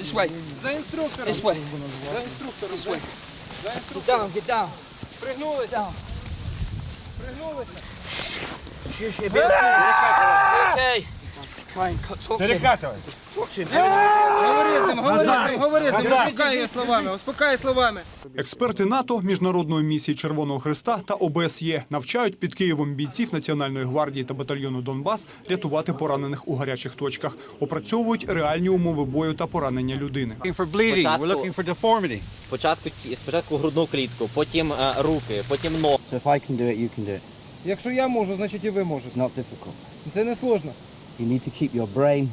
This way. За інструктором. This way. За інструктором. This way. За Get інструктором. down. Get down. Пригнулися. Down. Пригнулися. Shush, you Okay. Перекатывай. Говори з ним, говори з ним, говори з ним. Успокай словами, успокай словами. Експерти НАТО, міжнародної місії Червоного Христа та ОБСЄ навчають під Києвом бійців Національної гвардії та батальйону Донбас рятувати поранених у гарячих точках, опрацьовують реальні умови бою та поранення людини. Спочатку-. Спочатку ті- спочатку грудну клітку, потім е, руки, потім ноги. Якщо я можу, значить і ви можете. Це не сложно. You need to keep your brain.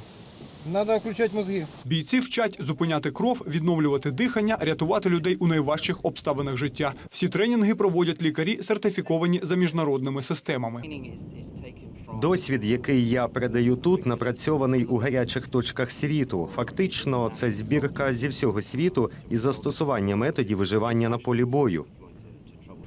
Треба включати мозги. Бійці вчать зупиняти кров, відновлювати дихання, рятувати людей у найважчих обставинах життя. Всі тренінги проводять лікарі, сертифіковані за міжнародними системами. Досвід, який я передаю тут, напрацьований у гарячих точках світу. Фактично, це збірка зі всього світу і застосування методів виживання на полі бою.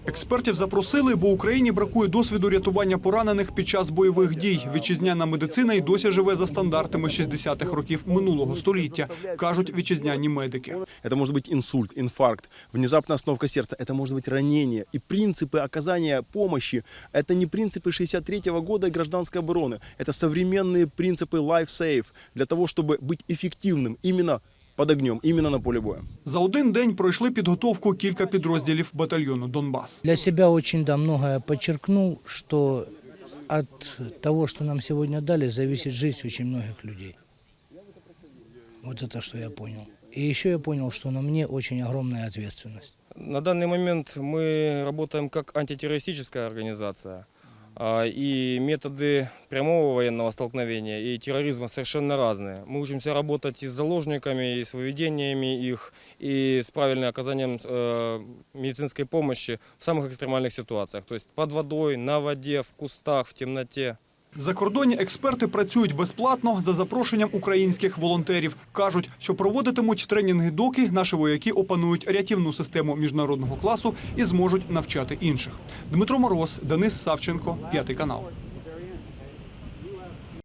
Експертів запросили, бо Україні бракує досвіду рятування поранених під час бойових дій. Вітчизняна медицина й досі живе за стандартами 60-х років минулого століття, кажуть вітчизняні медики. Это может быть инсульт, инфаркт, внезапная остановка сердца, это может быть ранение. И принципы оказания помощи – это не принципы 63 года и гражданской обороны. Это современные принципы life safe для того, чтобы быть эффективным именно под огнем, именно на поле боя. За один день пройшли підготовку кілька підрозділів батальйону Донбас. Для себя очень да, многое подчеркнул, что от того, что нам сегодня дали, зависит жизнь очень многих людей. Вот это что я понял. И еще я понял, что на мне очень огромная ответственность. На данный момент мы работаем как антитеррористическая организация, а, и методы прямого военного столкновения и терроризма совершенно разные. Мы учимся работать и с заложниками, и с выведениями их, и с правильным оказанием э, медицинской помощи в самых экстремальных ситуациях, то есть под водой, на воде, в кустах, в темноте. Закордонні експерти працюють безплатно за запрошенням українських волонтерів. кажуть, що проводитимуть тренінги доки наші вояки опанують рятівну систему міжнародного класу і зможуть навчати інших. Дмитро Мороз, Денис Савченко, п'ятий канал.